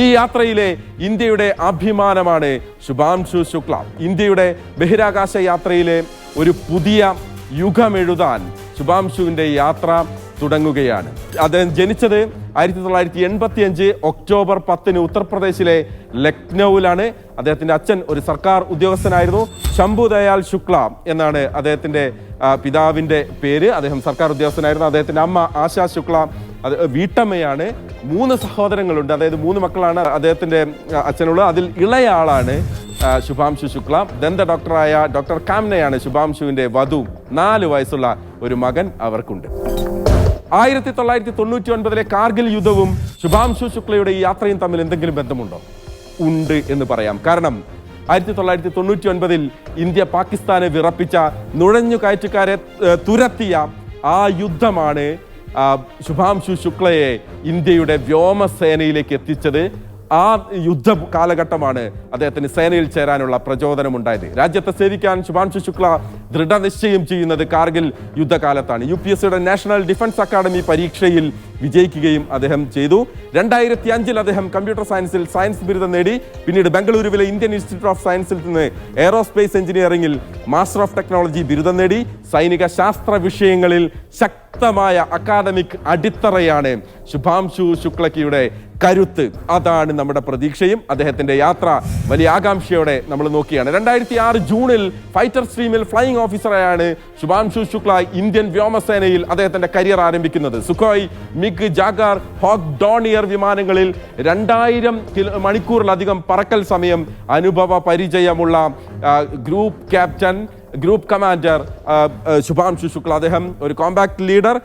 ഈ യാത്രയിലെ ഇന്ത്യയുടെ അഭിമാനമാണ് ശുഭാംശു ശുക്ല. ഇന്ത്യയുടെ ബഹിരാകാശ യാത്രയിലെ ഒരു പുതിയ യുഗമെഴുതാൻ ശുഭാംശുവിന്റെ യാത്ര തുടങ്ങുകയാണ്. അദ്ദേഹം ജനിച്ചത് ആയിരത്തി തൊള്ളായിരത്തി എൺപത്തി അഞ്ച് ഒക്ടോബർ പത്തിന് ഉത്തർപ്രദേശിലെ ലക്നൌവിലാണ്. അദ്ദേഹത്തിന്റെ അച്ഛൻ ഒരു സർക്കാർ ഉദ്യോഗസ്ഥനായിരുന്നു. ശംഭു ദയാൽ ശുക്ല എന്നാണ് അദ്ദേഹത്തിന്റെ പിതാവിന്റെ പേര്. അദ്ദേഹം സർക്കാർ ഉദ്യോഗസ്ഥനായിരുന്നു. അദ്ദേഹത്തിന്റെ അമ്മ ആശാ ശുക്ല അത് വീട്ടമ്മയാണ്. മൂന്ന് സഹോദരങ്ങളുണ്ട്. അതായത് മൂന്ന് മക്കളാണ് അദ്ദേഹത്തിന്റെ അച്ഛനുള്ളത്. അതിൽ ഇളയ ആളാണ് ശുഭാംശു ശുക്ല. ദന്ത ഡോക്ടറായ ഡോക്ടർ കാംനയാണ് ശുഭാംശുവിന്റെ വധു. നാല് വയസ്സുള്ള ഒരു മകൻ അവർക്കുണ്ട്. ആയിരത്തി തൊള്ളായിരത്തി തൊണ്ണൂറ്റി ഒൻപതിലെ കാർഗിൽ യുദ്ധവും ശുഭാംശു ശുക്ലയുടെ ഈ യാത്രയും തമ്മിൽ എന്തെങ്കിലും ബന്ധമുണ്ടോ? ഉണ്ട് എന്ന് പറയാം. കാരണം ആയിരത്തി തൊള്ളായിരത്തി തൊണ്ണൂറ്റി ഒൻപതിൽ ഇന്ത്യ പാകിസ്ഥാനെ വിറപ്പിച്ച നുഴഞ്ഞു കയറ്റക്കാരെ തുരത്തിയ ആ യുദ്ധമാണ് ശുഭാംശു ശുക്ലയെ ഇന്ത്യയുടെ വ്യോമസേനയിലേക്ക് എത്തിച്ചത് ആ യുദ്ധ കാലഘട്ടമാണ് അദ്ദേഹത്തിന് സേനയിൽ ചേരാനുള്ള പ്രചോദനമുണ്ടായത്. രാജ്യത്തെ സേവിക്കാൻ ശുഭാംശു ശുക്ല ദൃഢനിശ്ചയം ചെയ്യുന്നത് കാർഗിൽ യുദ്ധകാലത്താണ്. യു പി എസ് സിയുടെ നാഷണൽ ഡിഫൻസ് അക്കാദമി പരീക്ഷയിൽ വിജയിക്കുകയും അദ്ദേഹം ചെയ്തു. രണ്ടായിരത്തി അഞ്ചിൽ അദ്ദേഹം കമ്പ്യൂട്ടർ സയൻസിൽ സയൻസ് ബിരുദം നേടി. പിന്നീട് ബംഗളൂരുവിലെ ഇന്ത്യൻ ഇൻസ്റ്റിറ്റ്യൂട്ട് ഓഫ് സയൻസിൽ നിന്ന് എയറോസ്പേസ് എഞ്ചിനീയറിംഗിൽ മാസ്റ്റർ ഓഫ് ടെക്നോളജി ബിരുദം നേടി. സൈനിക ശാസ്ത്ര വിഷയങ്ങളിൽ ശക്തമായ അക്കാദമിക് അടിത്തറയാണ് ശുഭാംശു ശുക്ലക്കിയുടെ കരുത്ത്. അതാണ് നമ്മുടെ പ്രതീക്ഷയും. അദ്ദേഹത്തിന്റെ യാത്ര വലിയ ആകാംക്ഷയോടെ നമ്മൾ നോക്കിയാണ്. രണ്ടായിരത്തി ആറ് ജൂണിൽ ഫൈറ്റർ സ്ട്രീമിൽ ഫ്ലൈയിങ് ഓഫീസറായാണ് ശുഭാംശു ശുക്ല ഇന്ത്യൻ വ്യോമസേനയിൽ അദ്ദേഹത്തിന്റെ കരിയർ ആരംഭിക്കുന്നത്. Sukhoi MiG Jaguar Hawk Dornier വിമാനങ്ങളിൽ രണ്ടായിരം മണിക്കൂറിലധികം പറക്കൽ സമയം അനുഭവ പരിചയമുള്ള ഗ്രൂപ്പ് ക്യാപ്റ്റൻ ഗ്രൂപ്പ് കമാൻഡർ ആ, ആ, ശുഭാംശു ശുക്ല. അദ്ദേഹം ഒരു കോമ്പാക്ട് ലീഡർ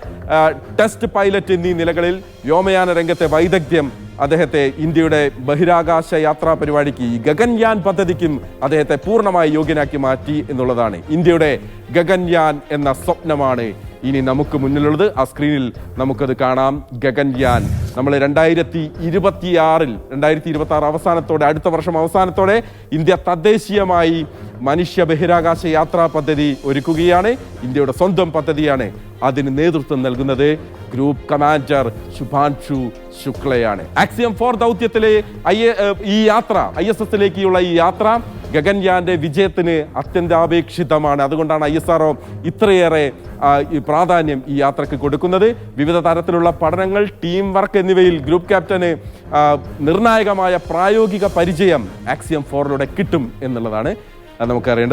ടെസ്റ്റ് പൈലറ്റ് എന്നീ നിലകളിൽ വ്യോമയാന രംഗത്തെ വൈദഗ്ധ്യം അദ്ദേഹത്തെ ഇന്ത്യയുടെ ബഹിരാകാശ യാത്രാ പരിപാടിക്ക് ഈ ഗഗൻയാൻ പദ്ധതിക്കും അദ്ദേഹത്തെ പൂർണമായി യോഗ്യനാക്കി മാറ്റി എന്നുള്ളതാണ്. ഇന്ത്യയുടെ ഗഗൻയാൻ എന്ന സ്വപ്നമാണ് ഇനി നമുക്ക് മുന്നിലുള്ളത്. ആ സ്ക്രീനിൽ നമുക്കത് കാണാം. ഗഗൻയാൻ. നമ്മൾ രണ്ടായിരത്തി ഇരുപത്തിയാറിൽ രണ്ടായിരത്തി ഇരുപത്തി ആറ് അവസാനത്തോടെ അടുത്ത വർഷം അവസാനത്തോടെ ഇന്ത്യ തദ്ദേശീയമായി മനുഷ്യ ബഹിരാകാശ യാത്രാ പദ്ധതി ഒരുക്കുകയാണ്. ഇന്ത്യയുടെ സ്വന്തം പദ്ധതിയാണ് അതിന് നേതൃത്വം നൽകുന്നത്. ഗ്രൂപ്പ് കമാൻഡർ ശുഭാൻഷു ശുക്ലയാണ്. ആക്സിയം ഫോർ ദൗത്യത്തിലെ ഈ യാത്ര ഐ എസ് എസിലേക്കുള്ള ഈ യാത്ര ഗഗൻയാന്റെ വിജയത്തിന് അത്യന്താപേക്ഷിതമാണ്. അതുകൊണ്ടാണ് ഐ എസ് ആർഒ ഇത്രയേറെ പ്രാധാന്യം ഈ യാത്രയ്ക്ക് കൊടുക്കുന്നത്. വിവിധ തരത്തിലുള്ള പഠനങ്ങൾ ടീം വർക്ക് എന്നിവയിൽ ഗ്രൂപ്പ് ക്യാപ്റ്റന് നിർണായകമായ പ്രായോഗിക പരിചയം ആക്സിയം ഫോറിലൂടെ കിട്ടും എന്നുള്ളതാണ്. അത് നമുക്കറിയേണ്ടത്